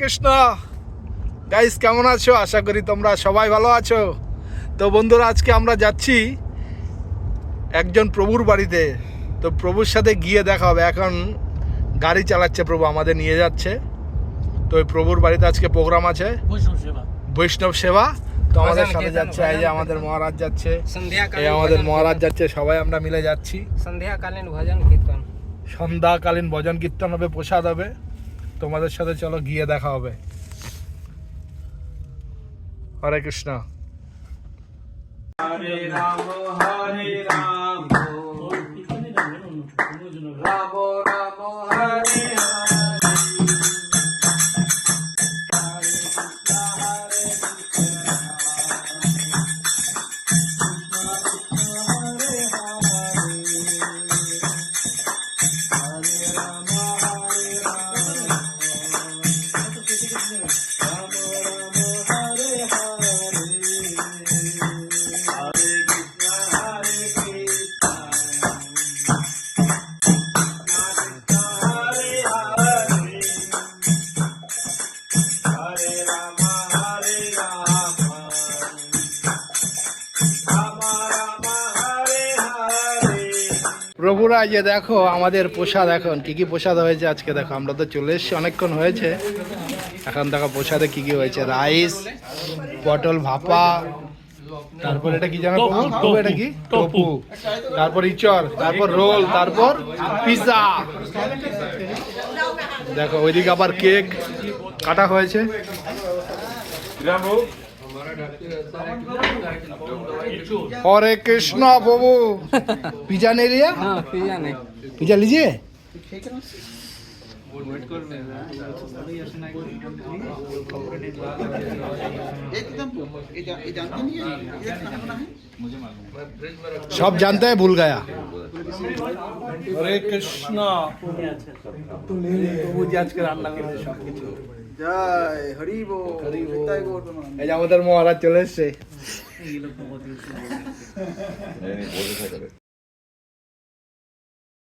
Krishna. Guys কেমন আছো? আশা করি তোমরা সবাই ভালো আছো। তো বন্ধুরা আজকে আমরা যাচ্ছি একজন প্রভুর বাড়িতে। তো প্রভুর সাথে গিয়ে দেখা হবে। এখন গাড়ি চালাচ্ছে প্রভু আমাদের নিয়ে যাচ্ছে। তো ওই প্রভুর বাড়িতে আজকে প্রোগ্রাম আছে। বৈষ্ণব সেবা। বৈষ্ণব সেবা। তো আমাদের সাথে যাচ্ছে এই যে আমাদের মহারাজ যাচ্ছে। এই আমাদের মহারাজ যাচ্ছে সবাই আমরা মিলে যাচ্ছি। সন্ধ্যাকালীন ভজন কীর্তন। সন্ধ্যাকালীন ভজন কীর্তন হবে প্রসাদ হবে। তোমাদের সাথে চলো গিয়ে দেখা হবে। হরে কৃষ্ণ। প্রভুরা যে দেখো আমাদের প্রসাদ এখন। কি কি প্রসাদ হয়েছে আজকে? দেখো আমরা তো চলে এসেছি অনেকক্ষণ হয়েছে। এখন দেখো প্রসাদে কি কি হয়েছে? রাইস পটল ভাপা তারপর এটা কি জানো এটা কি? টপু তারপর ইচর তারপর রোল তারপর পিৎজা। দেখো ওইদিকে আবার কেক কাটা হয়েছে। हरे कृष्णा बाबू पिज्जा नहीं लिया हाँ, पिज्जा नहीं पिज्जा लीजिए सब जानते हैं भूल गया हरे कृष्णा तो जज के रान्ना सब कुछ জয় হরি এই আমাদের মহারাজ চলে এসছে।